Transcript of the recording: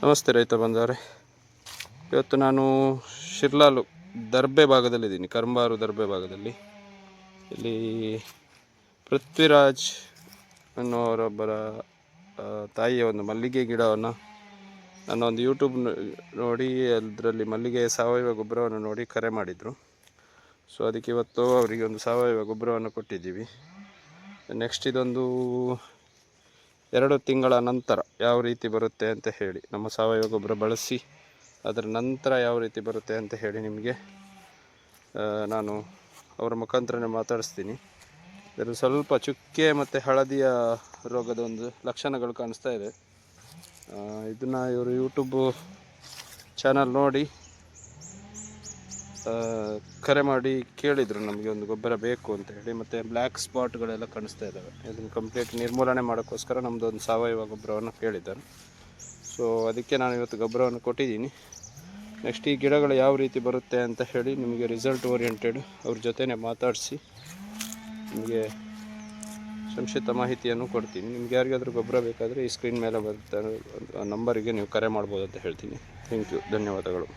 ನಮಸ್ತೆ ರೈತ ಬಂದವರೇ ಇವತ್ತು ನಾನು ಶಿರ್ಲಾಲು ದರ್ಬೆ ಭಾಗದಲ್ಲಿದ್ದೀನಿ ಕರ್ಮಾರು ದರ್ಬೆ ಭಾಗದಲ್ಲಿ. ಇಲ್ಲಿ ಪೃಥ್ವಿರಾಜ್ ಅನ್ನೋರೊಬ್ಬರ ತಾಯಿಯ ಒಂದು ಮಲ್ಲಿಗೆ ಗಿಡವನ್ನು ನಾನು ಒಂದು ಯೂಟ್ಯೂಬ್ ನೋಡಿ, ಅದರಲ್ಲಿ ಮಲ್ಲಿಗೆ ಸಾವಯವ ಗೊಬ್ಬರವನ್ನು ನೋಡಿ ಕರೆ ಮಾಡಿದರು. ಸೊ ಅದಕ್ಕೆ ಇವತ್ತು ಅವರಿಗೆ ಒಂದು ಸಾವಯವ ಗೊಬ್ಬರವನ್ನು ಕೊಟ್ಟಿದ್ದೀವಿ. ನೆಕ್ಸ್ಟ್ ಇದೊಂದು ಎರಡು ತಿಂಗಳ ನಂತರ ಯಾವ ರೀತಿ ಬರುತ್ತೆ ಅಂತ ಹೇಳಿ ನಮ್ಮ ಸಾವಯವ ಗೊಬ್ಬರ ಬಳಸಿ ಅದರ ನಂತರ ಯಾವ ರೀತಿ ಬರುತ್ತೆ ಅಂತ ಹೇಳಿ ನಿಮಗೆ ನಾನು ಅವರ ಮುಖಾಂತರನೇ ಮಾತಾಡಿಸ್ತೀನಿ. ಇದರ ಸ್ವಲ್ಪ ಚುಕ್ಕೆ ಮತ್ತು ಹಳದಿಯ ರೋಗದ ಒಂದು ಲಕ್ಷಣಗಳು ಕಾಣಿಸ್ತಾ ಇದೆ. ಇದನ್ನು ಇವರು ಯೂಟ್ಯೂಬು ಚಾನಲ್ ನೋಡಿ ಕರೆ ಮಾಡಿ ಕೇಳಿದರು ನಮಗೆ ಒಂದು ಗೊಬ್ಬರ ಬೇಕು ಅಂತ ಹೇಳಿ, ಮತ್ತು ಬ್ಲ್ಯಾಕ್ ಸ್ಪಾಟ್ಗಳೆಲ್ಲ ಕಾಣಿಸ್ತಾ ಇದ್ದಾವೆ ಇದನ್ನು ಕಂಪ್ಲೀಟ್ ನಿರ್ಮೂಲನೆ ಮಾಡೋಕ್ಕೋಸ್ಕರ ನಮ್ಮದು ಒಂದು ಸಾವಯವ ಗೊಬ್ಬರವನ್ನು ಕೇಳಿದ್ದಾರೆ. ಸೊ ಅದಕ್ಕೆ ನಾನು ಇವತ್ತು ಗೊಬ್ಬರವನ್ನು ಕೊಟ್ಟಿದ್ದೀನಿ. ನೆಕ್ಸ್ಟ್ ಈ ಗಿಡಗಳು ಯಾವ ರೀತಿ ಬರುತ್ತೆ ಅಂತ ಹೇಳಿ ನಿಮಗೆ ರಿಸಲ್ಟ್ ಓರಿಯೆಂಟೆಡ್ ಅವ್ರ ಜೊತೆನೇ ಮಾತಾಡಿಸಿ ನಿಮಗೆ ಸಂಕ್ಷಿಪ್ತ ಮಾಹಿತಿಯನ್ನು ಕೊಡ್ತೀನಿ. ನಿಮ್ಗೆ ಯಾರಿಗಾದರೂ ಗೊಬ್ಬರ ಬೇಕಾದರೆ ಈ ಸ್ಕ್ರೀನ್ ಮೇಲೆ ಬರುತ್ತೆ ನಂಬರಿಗೆ ನೀವು ಕರೆ ಮಾಡ್ಬೋದು ಅಂತ ಹೇಳ್ತೀನಿ. ಥ್ಯಾಂಕ್ ಯು ಧನ್ಯವಾದಗಳು.